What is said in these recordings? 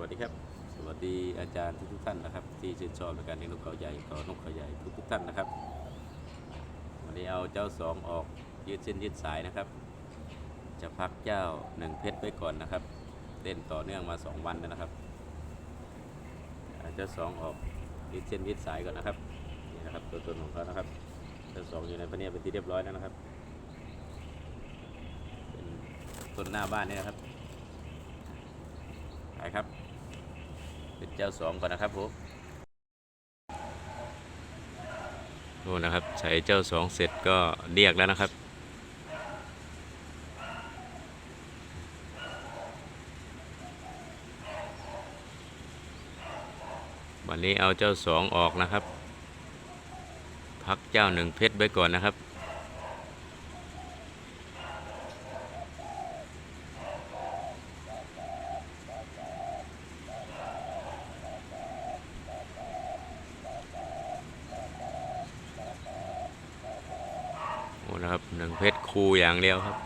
วัสดีครับ สวัสดีอาจารย์ทุกท่านนะครับ ที่ชื่นชอบในการเลี้ยงนกเขาใหญ่ต่อนกเขาใหญ่ทุกๆท่านนะครับ วันนี้เอาเจ้าสองออกยืดเส้นยืดสายนะครับ จะพักเจ้าหนึ่งเพชรไว้ก่อนนะครับเต้นต่อเนื่องมาสองวันแล้วนะครับเจ้าสองออกยืดเส้นยืดสายก่อนนะครับนี่นะครับตัวตนของเขานะครับเจ้าสองอยู่ในพเนียเป็นที่เรียบร้อยแล้วนะครับเป็นต้นหน้าบ้านนี่นะครับไปครับ เป็นเจ้าสองก่อนนะครับผมโน่นนะครับใช้เจ้าสองเสร็จก็เรียกแล้วนะครับวันนี้เอาเจ้าสองออกนะครับ พักเจ้าหนึ่งเพชรไว้ก่อนนะครับ นะครับหนึ่งเพชรคูอย่างเดียวครับ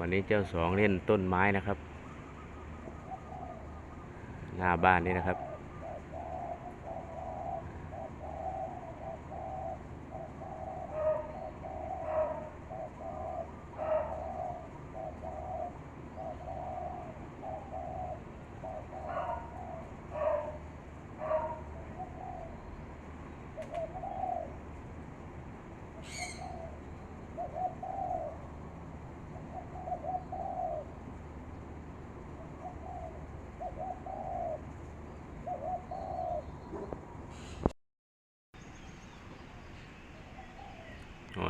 วันนี้เจ้าสองเล่นต้นไม้นะครับ หน้าบ้านนี่นะครับ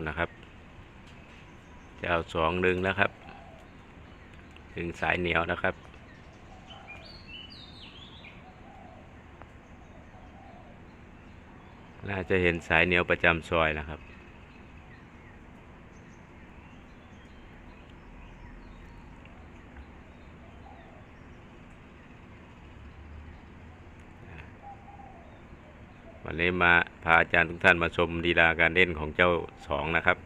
นะครับจะเอาสองดึงแล้วครับถึงสายเหนียวนะครับ น่าจะเห็นสายเหนียวประจำซอยนะครับ วันนี้มาพาอาจารย์ทุกท่านมาชมดีลาการเล่นของเจ้าสองนะครับ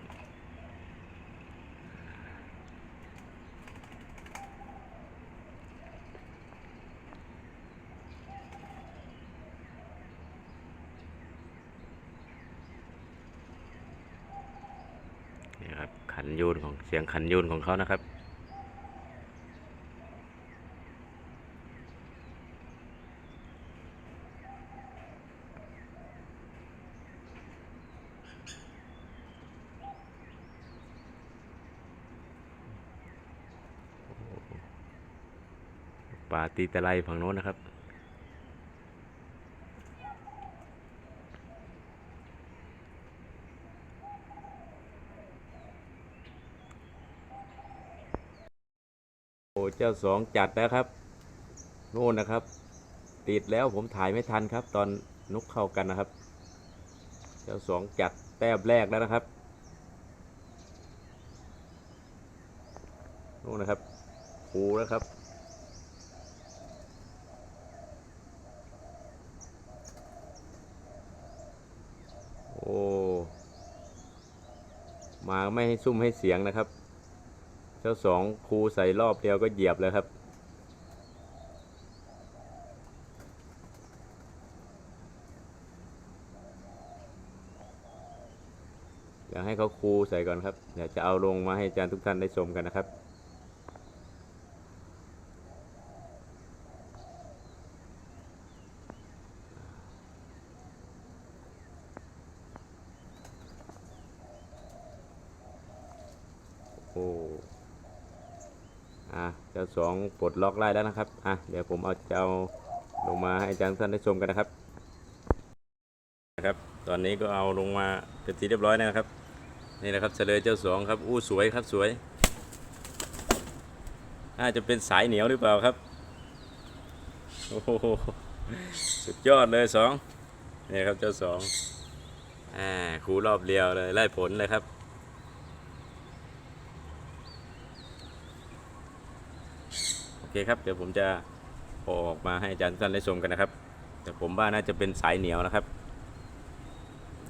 นี่ครับขันยูนของเสียงขันยูนของเขานะครับ ป่าตีตะไลฝั่งโน้นนะครับ โอ้เจ้าสองจัดแล้วครับโน่นนะครับ ติดแล้วผมถ่ายไม่ทันครับ ตอนนกเข้ากันนะครับ เจ้าสองจัดแต้มแรกแล้วนะครับโน่นนะครับ คูแล้วครับ โอ้ มาไม่ให้ซุ่มให้เสียงนะครับ เจ้าสองครูใส่รอบเดียวก็เหยียบเลยครับ เดี๋ยวให้เขาครูใส่ก่อนครับเดี๋ยวจะเอาลงมาให้อาจารย์ทุกท่านได้ชมกันนะครับ โอ้ อะเจ้า สองปลดล็อกไล่แล้วนะครับอะเดี๋ยวผมเอาจะเอาลงมาให้อาจารย์ท่านได้ชมกันนะครับนะครับ ตอนนี้ก็เอาลงมาเป็นที่เรียบร้อยนะครับ นี่นะครับเฉลยเจ้าสองครับอู้สวยครับสวยน่าจะเป็นสายเหนียวหรือเปล่าครับโอ้โหสุดยอดเลยสองนี่ครับเจ้าสองอ่าครูรอบเดียวเลยไล่ผลเลยครับ เคครับเดี๋ยวผมจะออกมาให้อาจารย์ท่านได้ชมกันนะครับ แต่ผมว่าน่าจะเป็นสายเหนียวนะครับ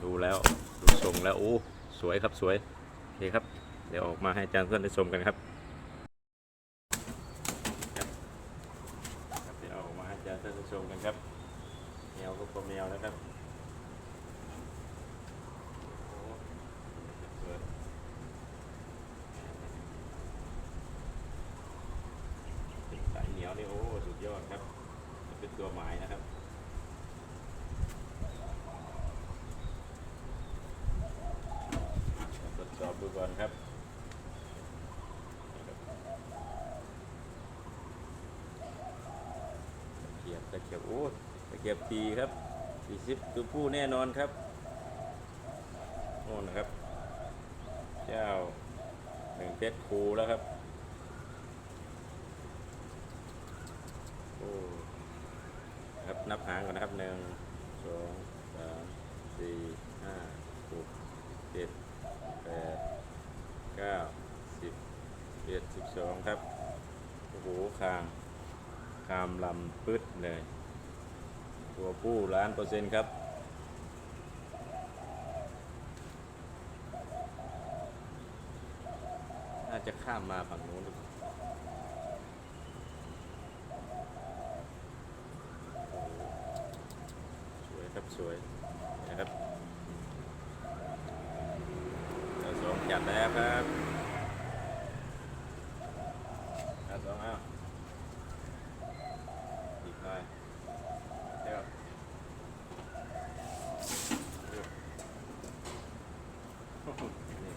ดูแล้วดูทรงแล้วโอ้สวยครับสวยโอเคครับ เดี๋ยวออกมาให้อาจารย์ท่านได้ชมกันครับครับเดี๋ยวเอาออกมาให้อาจารย์ทุกท่านได้ชมกันครับแมวก็ตัวแมวนะครับโอ้สวยเป็นสายเหนียวนี่โอ้สุดยอดครับเป็นตัวหมายนะครับ ทด สอบดูก่อนครับตะเกียบตะเกียบโอ้ตะเกียบทีครับสี่สิบตัวผู้แน่นอนครับโน่นนะครับ เจ้าหนึ่งเพชรคูแล้วครับโอ้ครับนับหางก่อนนะครับหนึ่งสามสี่ห้าหกเจ็ด แปดเก้าสิบเอ็ด สิบสองครับ โอ้โหคาง คามลำปึ๊ดเลย ตัวผู้ล้านเปอร์เซ็นต์ครับน่าจะข้ามมาฝั่งนู้นสวยครับสวยนะครับ เราสองจัดแล้วครับเราสองเอาอีกหน่อยเดี๋ยวโอ้โหนี่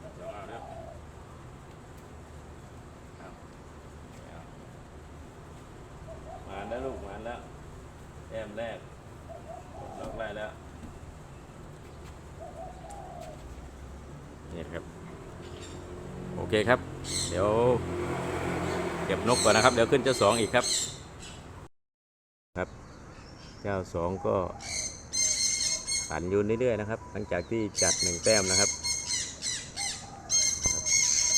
เราสองเอาเดี๋ยวเอาเอามาแล้วลูกมาแล้วแอ มแรกล็อกได้แล้วนี่ครับ โอเคครับ เดี๋ยว เก็บนกก่อนนะครับ เดี๋ยวขึ้นเจ้าสองอีกครับ ครับ เจ้าสองก็ขันยูนเรื่อยๆนะครับ หลังจากที่จัดหนึ่งแต้มนะครับครับ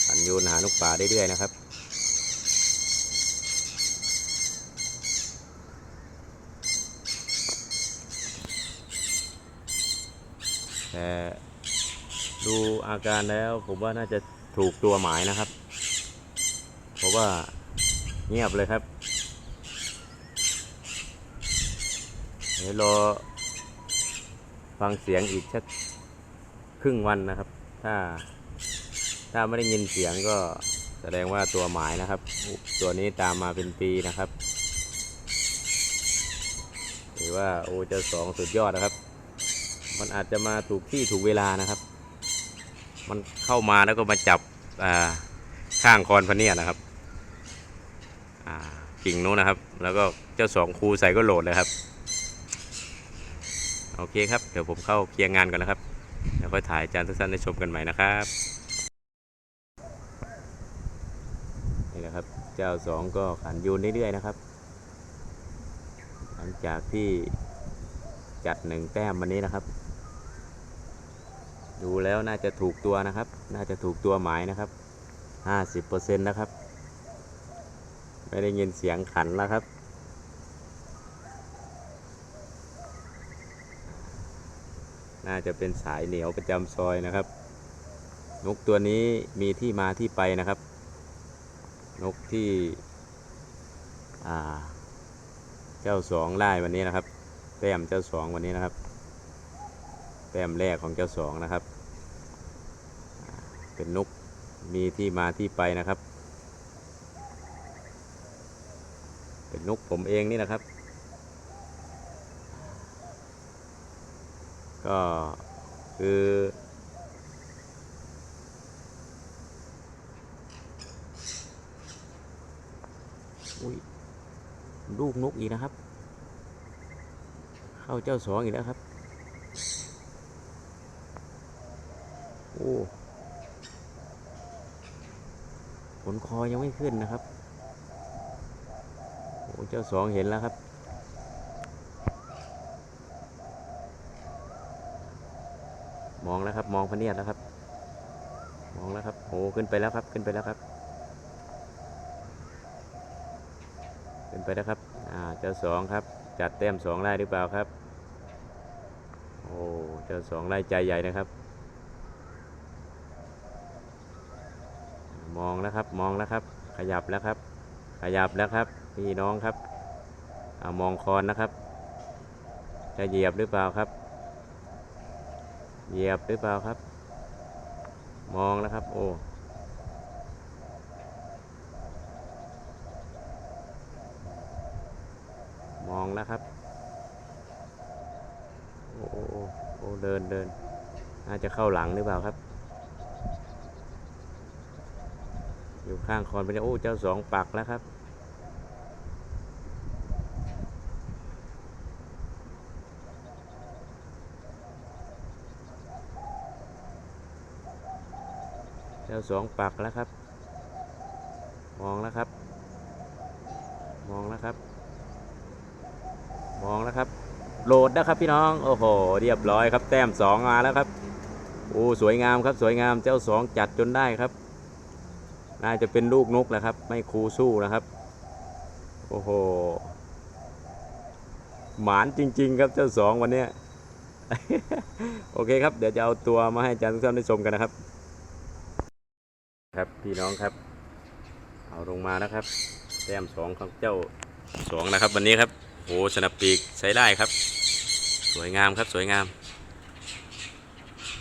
ขันยูนหานกป่าเรื่อยๆนะครับ แต่ดูอาการแล้วผมว่าน่าจะถูกตัวหมายนะครับ เพราะว่าเงียบเลยครับ เดี๋ยวรอฟังเสียงอีกสักครึ่งวันนะครับ ถ้า ถ้าไม่ได้ยินเสียงก็แสดงว่าตัวหมายนะครับ ตัวนี้ตามมาเป็นปีนะครับ ถือว่าโอจะสองสุดยอดนะครับ มันอาจจะมาถูกที่ถูกเวลานะครับ มันเข้ามาแล้วก็มาจับข้างคอนพเนียนะครับกิ่งนู้นนะครับ แล้วก็เจ้าสองครูใส่ก็โหลดเลยครับ โอเคครับ เดี๋ยวผมเข้าเคลียร์งานก่อนนะครับ แล้วค่อยถ่ายจารย์ทุกท่านได้ชมกันใหม่นะครับนี่แหละครับ เจ้าสองก็ขันยูนเรื่อยๆนะครับ หลังจากที่จัดหนึ่งแต้มวันนี้นะครับ ดูแล้วน่าจะถูกตัวนะครับ น่าจะถูกตัวหมายนะครับห้าสิบเปอร์เซ็นต์นะครับ ไม่ได้ยินเสียงขันแล้วครับ น่าจะเป็นสายเหนียวประจำซอยนะครับ นกตัวนี้มีที่มาที่ไปนะครับ นกที่เจ้าสองไล่วันนี้นะครับ แต้มเจ้าสองวันนี้นะครับ แต้มแรกของเจ้าสองนะครับ เป็นนกมีที่มาที่ไปนะครับ เป็นนกผมเองนี่นะครับ ก็คืออุ้ยลูกนกอีกนะครับ เข้าเจ้าสองอีกแล้วครับ โอ้ นคอยังไม่ขึ้นนะครับโอ้เจ้าสองเห็นแล้วครับ มองแล้วครับ มองพเนียดแล้วครับ มองแล้วครับโอ้ขึ้นไปแล้วครับ ขึ้นไปแล้วครับ ขึ้นไปแล้วครับ อ่า เจ้าสองครับ จัดเต็มสองไล่หรือเปล่าครับ โอ้ เจ้าสองไล่ใจใหญ่นะครับ แล้วครับ มองแล้วครับ ขยับแล้วครับ ขยับแล้วครับ พี่น้องครับอามองคอนนะครับ จะเหยียบหรือเปล่าครับ เหยียบหรือเปล่าครับ มองแล้วครับ โอ้มองแล้วครับโอ้โอ้โอ้เดินเดินน่าจะเข้าหลังหรือเปล่าครับ อยู่ ข้างคอนไปเลยโอ้เจ้าสองปักแล้วครับ เจ้าสองปักแล้วครับ มองแล้วครับ มองแล้วครับ มองแล้วครับ โหลดนะครับพี่น้อง โอ้โห เรียบร้อยครับ แต้มสองมาแล้วครับ โอ้ สวยงามครับ สวยงาม เจ้าสองจัดจนได้ครับ น่าจะเป็นลูกนกแหละครับ ไม่คูสู้นะครับ โอ้โห หมานจริง ๆ ครับเจ้าสองวันนี้ โอเคครับ เดี๋ยวจะเอาตัวมาให้อาจารย์ทุกท่านได้ชมกันนะครับ ครับพี่น้องครับ เอาลงมานะครับ แต้มสองของเจ้าสองนะครับ วันนี้ครับโอ้สนับปีกใช้ได้ครับ สวยงามครับสวยงาม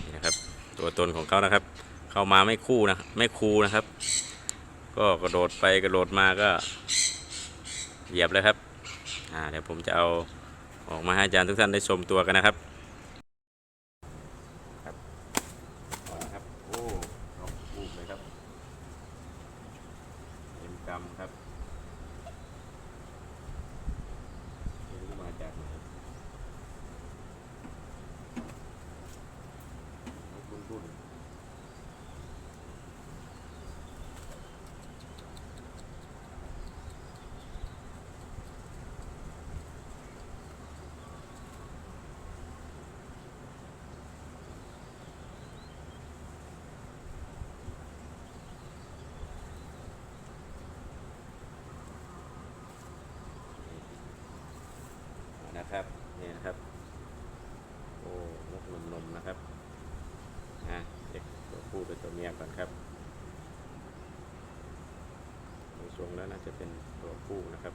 นี่นะครับ ตัวตนของเขานะครับ เข้ามาไม่คู่นะไม่คูนะครับ ก็กระโดดไปกระโดดมาก็เหยียบเลยครับ อ่าเดี๋ยวผมจะเอาออกมาให้อาจารย์ทุกท่านได้ชมตัวกันนะครับครับเอาละครับโอ้ลองลูกเลยครับเต็มกำครับไม่รู้มาจากไหนรุ่นรุ่น นะครับนี่นะครับ โอ้นกนมๆนะครับนะเด็กตัวผู้ ก่อนครับดูทรงแล้วน่าจะเป็นตัวผู้นะครับ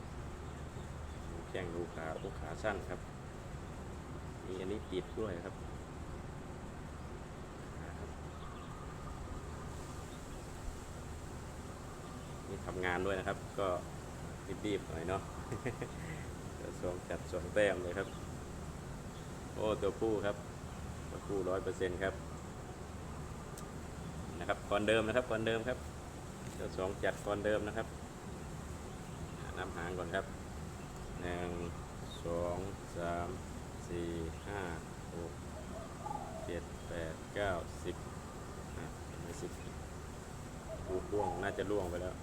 ดูแข้งดูขาดูขาสั้นครับมีอันนี้ติดด้วยครับนี่ทำงานด้วยนะครับ ก็รีบๆหน่อยเนาะจะสองจัดสองแต้มเลยครับ โอ้ตัวผู้ครับตัวผู้ร้อยเปอร์เซ็นต์ครับ นะครับก่อนเดิมนะครับก่อนเดิมครับเจ้าสองจัดก่อนเดิมนะครับอ่านำหางก่อนครับหนึ่งสองสามสี่ห้าหกเจ็ดแปดเก้าสิบอะเห็นไหมสิบลูกล่วงน่าจะล่วงไปแล้ว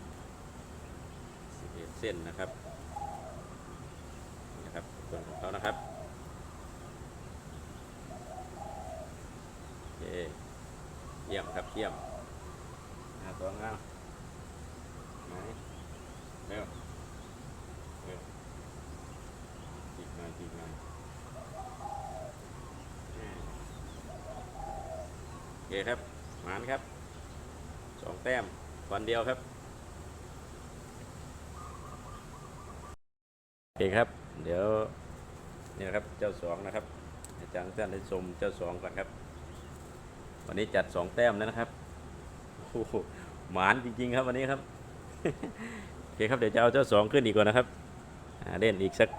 สิบเอ็ดเส้นนะครับนี่นะครับส่วนของเขานะครับโอเคเยี่ยมครับเยี่ยม หน้าตัวงามไหนเร็วเร็วจีกหน่อยจีกหน่อยอ่าโอเคครับหมานครับสองแต้มวันเดียวครับโอเคครับ เดี๋ยวนี่นะครับเจ้าสองนะครับอาจารย์ท่านได้ชมเจ้าสองก่อนครับ วันนี้จัดสองแต้มแล้วนะครับโอ้โหมานจริง ๆ ครับวันนี้ครับโอเคครับเดี๋ยวจะเอาเจ้าสองขึ้นอีกก่อนนะครับเล่นอีกสัก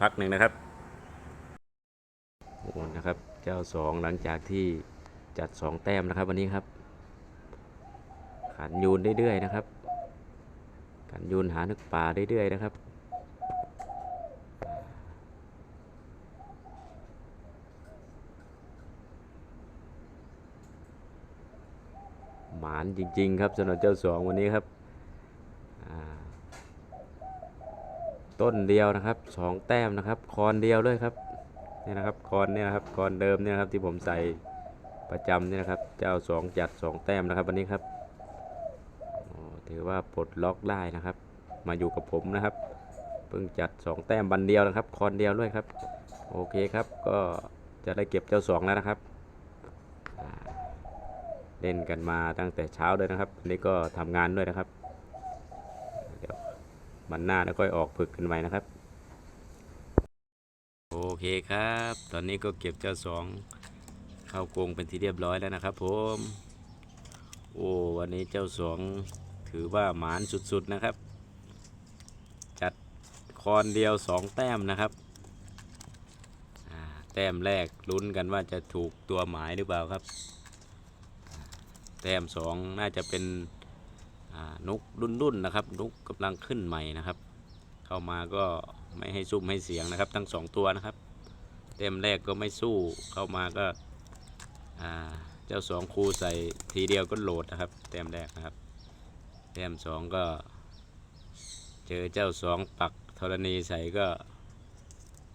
พักหนึ่งนะครับโอ้นะครับ เจ้าสองหลังจากที่จัดสองแต้มนะครับ วันนี้ครับ ขันยูนเรื่อยๆนะครับขันยูนหานึกป่าเรื่อยๆนะครับ หมานจริง ๆ ครับสำหรับเจ้าสองวันนี้ครับต้นเดียวนะครับสองแต้มนะครับคอนเดียวเลยครับนี่นะครับคอนเนี่ยนะครับคอนเดิมเนี่ยนะครับที่ผมใส่ประจำเนี่ยนะครับ เจ้าสองจัดสองแต้มนะครับวันนี้ครับถือว่าปลดล็อกได้นะครับ มาอยู่กับผมนะครับไปพิ่งจัดสองแต้มบันเดียวนะครับคอนเดียวด้วยครับ โอเคครับก็จะได้เก็บเจ้าสองแล้วนะครับ เล่นกันมาตั้งแต่เช้าเลยนะครับวันนี้ก็ทำงานด้วยนะครับ เดี๋ยวมันหน้าแล้วค่อยออกผึกกันใหม่นะครับ โอเคครับ ตอนนี้ก็เก็บเจ้าสองเข้ากรงเป็นที่เรียบร้อยแล้วนะครับ ผมโอ้วันนี้เจ้าสองถือว่าหมานสุดๆนะครับ จัดคอนเดียวสองแต้มนะครับแต้มแรกลุ้นกันว่าจะถูกตัวหมายหรือเปล่าครับ แต้มสองน่าจะเป็นนกรุ่นๆนะครับนกกำลังขึ้นใหม่นะครับ เข้ามาก็ไม่ให้ซุ่มให้เสียงนะครับ ทั้งสองตัวนะครับแต้มแรกก็ไม่สู้เข้ามาก็เจ้าสองคูใส่ทีเดียวก็โหลดนะครับแต้มแรกนะครับแต้มสองก็ เจอเจ้าสองปักธรณีใส่ก็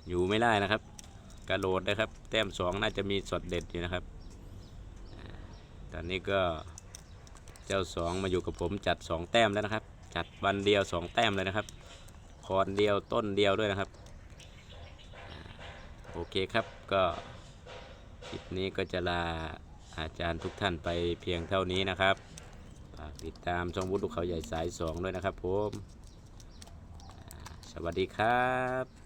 อยู่ไม่ได้นะครับ กระโดดนะครับ แต้มสองน่าจะมีสดเด็ดอยู่นะครับ ตอนนี้ก็เจ้าสองมาอยู่กับผมจัดสองแต้มแล้วนะครับ จัดวันเดียวสองแต้มเลยนะครับคอนเดียวต้นเดียวด้วยนะครับโอเคครับก็คลิปนี้ก็จะลาอาจารย์ทุกท่านไปเพียงเท่านี้นะครับฝากติดตามช่องวุฒิลูกเขาใหญ่สายสองด้วยนะครับผม สวัสดีครับ